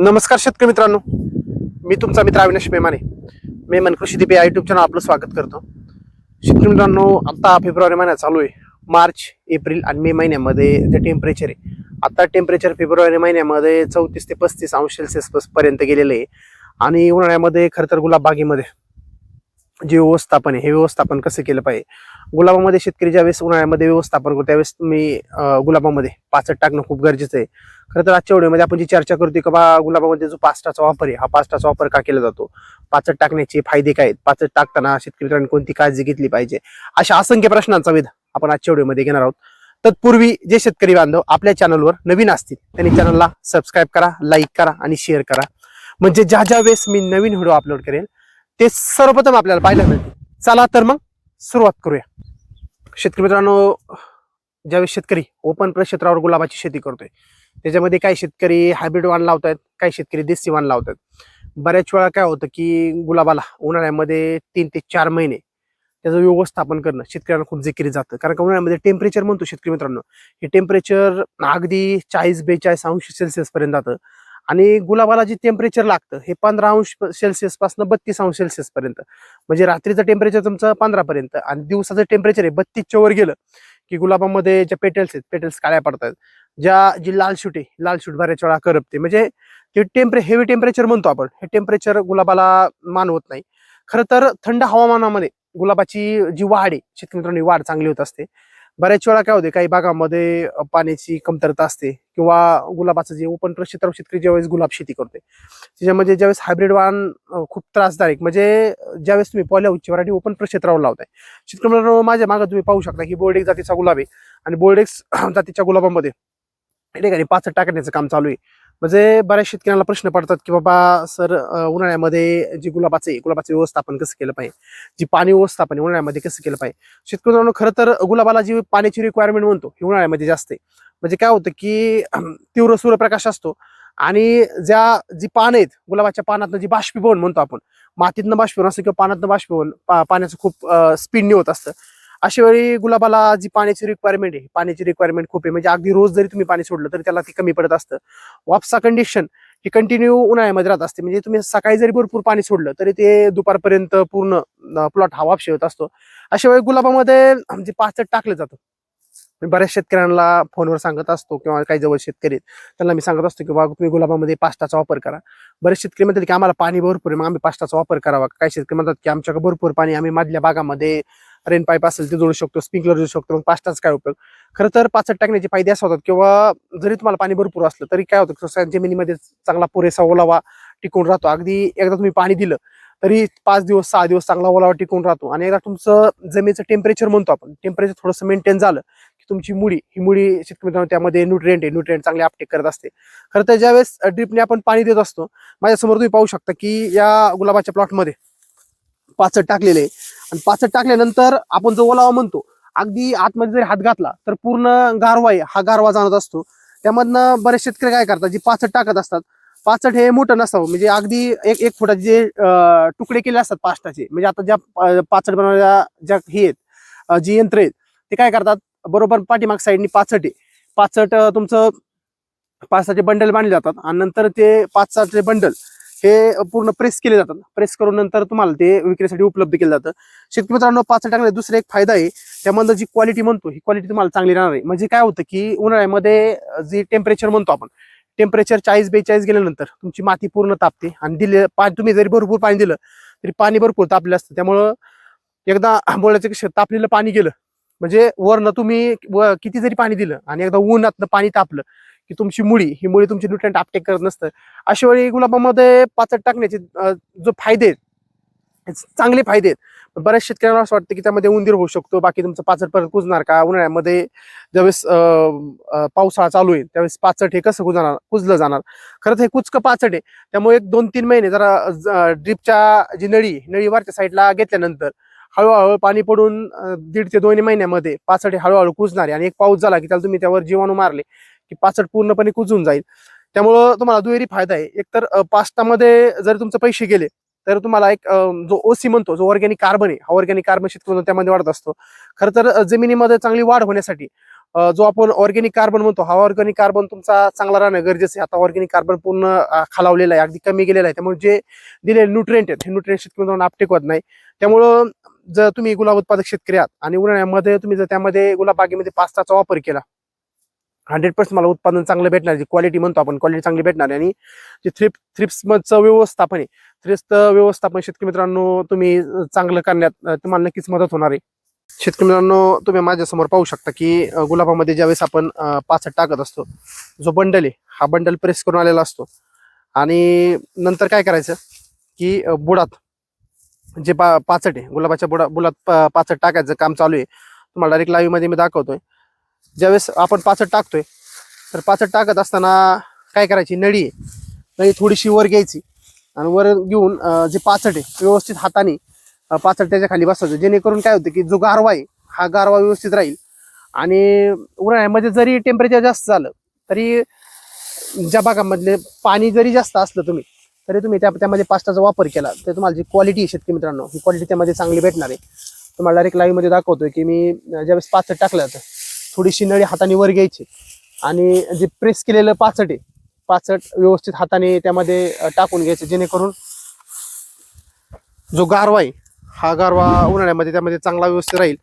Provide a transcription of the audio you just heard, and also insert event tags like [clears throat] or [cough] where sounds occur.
नमस्कार शेतकरी मित्रांनो. मी तुमचा मित्र अविनाश मेमाने. मेमन कृषी दिपे या युट्यूब चॅनल आपलं स्वागत करतो. शेतकरी मित्रांनो आता फेब्रुवारी महिना चालू आहे. मार्च एप्रिल आणि मे महिन्यामध्ये जे टेम्परेचर आहे आता टेम्परेचर फेब्रुवारी महिन्यामध्ये चौतीस ते पस्तीस अंश सेल्सिअस पर्यंत गेलेलं आहे. आणि उन्हाळ्यामध्ये खरं तर गुलाबबागेमध्ये जे व्यवस्थापन आहे हे व्यवस्थापन कसं केलं पाहिजे? गुलाबामध्ये शेतकरी ज्यावेळेस उन्हाळ्यामध्ये व्यवस्थापन करतो त्यावेळेस मी गुलाबामध्ये पाचट टाकणं खूप गरजेचं आहे. खरं तर आजच्या व्हिडिओमध्ये आपण जी चर्चा करतोय की बा गुलाबामध्ये जो पास्टाचा वापर आहे हा पास्टाचा वापर का केला जातो? पाचट टाकण्याचे फायदे काय आहेत? पाचट टाकताना शेतकरी मित्रांनी कोणती काळजी घेतली पाहिजे? अशा असंख्य प्रश्नांचा वेध आपण आजच्या व्हिडिओमध्ये घेणार आहोत. तत्पूर्वी जे शेतकरी बांधव आपल्या चॅनलवर नवीन असतील त्यांनी चॅनलला सबस्क्राईब करा लाईक करा आणि शेअर करा. म्हणजे ज्या ज्या वेळेस मी नवीन व्हिडिओ अपलोड करेल ते सर्वप्रथम आपल्याला पाहायला मिळतील. चला तर मग सुरुवात करूया. शेतकरी मित्रांनो ज्यावेळेस शेतकरी ओपन क्षेत्रावर गुलाबाची शेती करतोय त्याच्यामध्ये काही शेतकरी हायब्रिड वाण लावतात काही शेतकरी देसी वाण लावतात बऱ्याच वेळा काय होतं की गुलाबाला उन्हाळ्यामध्ये तीन ते चार महिने त्याचं व्यवस्थापन करणं शेतकऱ्यांना खूप जिकिरी जातं. कारण का उन्हाळ्यामध्ये टेम्परेचर म्हणतो शेतकरी मित्रांनो. हे टेम्परेचर अगदी चाळीस बेचाळीस अंश सेल्सिअस पर्यंत जातं. आणि गुलाबाला जे टेम्परेचर लागतं हे पंधरा अंश सेल्सिअसपासून बत्तीस अंश सेल्सिअस पर्यंत. म्हणजे रात्रीचं टेम्परेचर तुमचं पंधरा पर्यंत आणि दिवसाचं टेम्परेचर आहे बत्तीसच्या वर गेलं की गुलाबामध्ये ज्या पेटल्स आहेत पेटल्स काळ्या पडतात ज्या जी लाल शूट आहे लाल शूट बऱ्याच वेळा करपते. म्हणजे ते टेम्परे हेवी टेम्परेचर म्हणतो आपण हे टेम्परेचर गुलाबाला मानवत नाही. खरं तर थंड हवामानामध्ये गुलाबाची जी वाढ आहे शेतकरी वाढ चांगली होत असते. बऱ्याच वेळा काय होते काही भागामध्ये पाण्याची कमतरता असते किंवा गुलाबाचं जे ओपन क्षेत्र शेतकरी ज्यावेळेस गुलाब शेती करते त्याच्यामध्ये ज्यावेळेस हायब्रिड वाण खूप त्रासदायक. म्हणजे ज्यावेळेस तुम्ही पहिल्या उच्च वराठी ओपन क्षेत्रावर लावताय. शेतकरी माझ्या मागे तुम्ही पाहू शकता की बोर्डेक्स जातीचा गुलाब आहे आणि बोर्डेक्स [clears throat] जातीच्या गुलाबामध्ये या ठिकाणी पाच टाकण्याचं काम चालू आहे. म्हणजे बऱ्याच शेतकऱ्यांना प्रश्न पडतात की बाबा सर उन्हाळ्यामध्ये जे गुलाबाचं आहे गुलाबाचं व्यवस्थापन कसं केलं पाहिजे? जी पाणी व्यवस्थापन आहे, उन्हाळ्यामध्ये कसं केलं पाहिजे? शेतकऱ्यांना खरं तर गुलाबाला जी पाण्याची रिक्वायरमेंट म्हणतो ही उन्हाळ्यामध्ये जास्त आहे. म्हणजे काय होतं की [clears throat] तीव्र सूर्यप्रकाश असतो आणि ज्या जी पानं आहेत गुलाबाच्या पानातनं जी बाष्पीभवन म्हणतो आपण मातीतनं बाष्पीभवन असतं किंवा पानातनं बाष्पीभवन पाण्याचं खूप स्पीडने होत असतं. अशा वेळी गुलाबाला जी पाण्याची रिक्वायरमेंट आहे पाण्याची रिक्वायरमेंट खूप आहे. म्हणजे अगदी रोज जरी तुम्ही पाणी सोडलं तरी त्याला ती कमी पडत असतं. वापसा कंडिशन ही कंटिन्यू उन्हाळ्यामध्ये राहत असते. म्हणजे तुम्ही सकाळी जरी भरपूर पाणी सोडलं तरी ते दुपारपर्यंत पूर्ण प्लॉट हा वापशी होत असतो. अशा वेळी गुलाबामध्ये म्हणजे पाचट टाकलं जातं. मी बऱ्याच शेतकऱ्यांना फोनवर सांगत असतो किंवा काही जवळ शेतकरी त्यांना मी सांगत असतो की बाबा तुम्ही गुलाबामध्ये पास्टाचा वापर करा. बरेच शेतकरी म्हणतात की आम्हाला पाणी भरपूर आहे मग आम्ही पास्टाचा वापर करावा. काही शेतकरी म्हणतात की आमच्याकडे भरपूर पाणी आम्ही मधल्या भागामध्ये रेन पाईप असेल ते जोडू शकतो स्प्रिंकलर जोडू शकतो मग पास्टाचा काय उपयोग? खरं तर पाचट टाकण्याचे फायदे असं होतात किंवा जरी तुम्हाला पाणी भरपूर असलं तरी काय होतं जमिनीमध्ये चांगला पुरेसा ओलावा टिकून राहतो. अगदी एकदा तुम्ही पाणी दिलं तरी पाच दिवस सहा दिवस चांगला ओलावा टिकून राहतो. आणि एकदा तुमचं जमिनीचं टेम्परेचर म्हणतो आपण टेम्परेचर थोडंसं मेंटेन झालं की तुमची मुळी ही मुळी शेतकरी त्यामध्ये न्यूट्रिएंट आहे न्यूट्रिएंट चांगले अपटेक करत असते. खरं तर ज्यावेळेस ड्रिपने आपण पाणी देत असतो माझ्यासमोर तुम्ही पाहू शकता की या गुलाबाच्या प्लॉटमध्ये पाचट टाकलेले आहे. आणि पाचट टाकल्यानंतर आपण जो ओलावा म्हणतो अगदी आतमध्ये जरी हात घातला तर पूर्ण गारवा आहे. हा गारवा जाणत असतो. त्यामधनं बरेच शेतकरी काय करतात जे पाचट टाकत असतात. पाचट हे मोठं नसावं. म्हणजे अगदी एक एक फुटाचे जे तुकडे केले असतात पास्टाचे म्हणजे आता ज्या पाचट बनवणाऱ्या ज्या हे आहेत जी यंत्र आहेत ते काय करतात? बरोबर पाठीमाग साईडनी पाचट आहे. पाचट तुमचं पाचसाचे बंडल बांधले जातात. आणि नंतर ते पाचसाचे बंडल हे पूर्ण प्रेस केले जातात प्रेस करून नंतर तुम्हाला ते विक्रीसाठी उपलब्ध केलं जातं. शेतकरी मित्रांनो पाच टाकण्याचा दुसरा एक फायदा आहे त्यामधलं जी क्वालिटी म्हणतो ही क्वालिटी तुम्हाला चांगली राहणार आहे. म्हणजे काय होतं की उन्हाळ्यामध्ये जे टेम्परेचर म्हणतो आपण टेम्परेचर चाळीस बेचाळीस गेल्यानंतर तुमची माती पूर्ण तापते. आणि दिले पाणी तुम्ही जरी भरपूर पाणी दिलं तरी पाणी भरपूर तापलं असतं. त्यामुळं एकदा बोलायचं की तापलेलं पाणी गेलं म्हणजे वरनं तुम्ही व- किती जरी पाणी दिलं आणि एकदा उन्हातनं पाणी तापलं की तुमची मुळी ही मुळी तुमची न्यूट्रंट अपटेक करत नसतं. अशा वेळी गुलाबामध्ये पाचट टाकण्याचे जो फायदे आहेत चांगले फायदे आहेत. बऱ्याच शेतकऱ्यांना असं वाटतं की त्यामध्ये उंदीर होऊ शकतो बाकी तुमचं पाचट परत कुजणार का? उन्हाळ्यामध्ये ज्यावेळेस पावसाळा चालू आहे त्यावेळेस पाचट हे कसं कुजणार कुजलं जाणार? खरंच हे कुचकं पाचट आहे. त्यामुळे एक दोन तीन महिने जरा ड्रीपच्या जी नळी नळीवरच्या नळी वरच्या साईडला घेतल्यानंतर हळूहळू पाणी पडून दीड ते दोन महिन्यामध्ये पाचट हे हळूहळू कुजणार आणि एक पाऊस झाला की त्याला तुम्ही त्यावर जीवाणू मारले की पाचट पूर्णपणे कुजून जाईल. त्यामुळं तुम्हाला दुहेरी फायदा आहे. एकतर पास्टामध्ये पास्तामध्ये जर तुमचे पैसे गेले तर तुम्हाला एक जो ओसी म्हणतो जो ऑर्गॅनिक कार्बन आहे हा ऑर्गॅनिक कार्बन शेतकरी त्यामध्ये वाढत असतो. खरं तर जमिनीमध्ये चांगली वाढ होण्यासाठी जो आपण ऑर्गॅनिक कार्बन म्हणतो हा ऑर्गॅनिक कार्बन तुमचा चांगला राहणं गरजेचं आहे. आता ऑर्गॅनिक कार्बन पूर्ण खालावलेला आहे अगदी कमी गेलेला आहे. त्यामुळे जे दिलेले न्यूट्रिएंट आहेत हे न्यूट्रिएंट शेतकरी मित्रांनो आपटेकवत नाही. त्यामुळं जर तुम्ही गुलाब उत्पादक शेतकरी आहात आणि उन्हाळ्यामध्ये तुम्ही जर त्यामध्ये गुलाब बागेमध्ये पास्ताचा वापर केला हंड्रेड पर्सेंट मला उत्पादन चांगलं भेटणार जी क्वालिटी म्हणतो आपण क्वालिटी चांगली भेटणार आणि जे थ्रिप थ्रिप्सचं व्यवस्थापन आहे थ्रिप्सचं व्यवस्थापन शेतकरी मित्रांनो तुम्ही चांगलं करण्यात तुम्हाला नक्कीच मदत होणार आहे. शेतकरी मित्रांनो तुम्ही माझ्यासमोर पाहू शकता की गुलाबामध्ये ज्यावेळेस आपण पाचट टाकत असतो जो बंडल आहे हा बंडल प्रेस करून आलेला असतो. आणि नंतर काय करायचं की बुडात जे पा पाचट आहे गुलाबाच्या बुडा बुडात पाचट टाकायचं काम चालू आहे तुम्हाला डायरेक्ट लाईव्हमध्ये मी दाखवतोय. ज्यावेळेस आपण पाचट टाकतोय तर पाचट टाकत असताना काय करायची? नळी आहे. नळी थोडीशी वर घ्यायची आणि वर घेऊन जे पाचट आहे व्यवस्थित हाताने पाचट त्याच्याखाली बसवायचं जेणेकरून काय होतं की जो गारवा आहे हा गारवा व्यवस्थित राहील. आणि उन्हाळ्यामध्ये जरी टेम्परेचर जास्त झालं तरी ज्या भागामधले पाणी जरी जास्त असलं तुम्ही तरी तुम्ही त्या त्यामध्ये पास्ताचा वापर केला. तर तुम्हाला जी क्वालिटी आहे शेतकरी मित्रांनो ही क्वालिटी त्यामध्ये चांगली भेटणार आहे. तुम्हाला डायरेक्ट लाईव्हमध्ये दाखवतोय की मी ज्यावेळेस पाचट टाकलं जातं थोडीशी नळी हाताने वर घ्यायची. आणि जे प्रेस केलेलं पाचट आहे पाचट व्यवस्थित हाताने त्यामध्ये टाकून घ्यायचं जेणेकरून जो गारवा आहे हा गारवा उन्हाळ्यामध्ये त्यामध्ये चांगला व्यवस्थित राहील.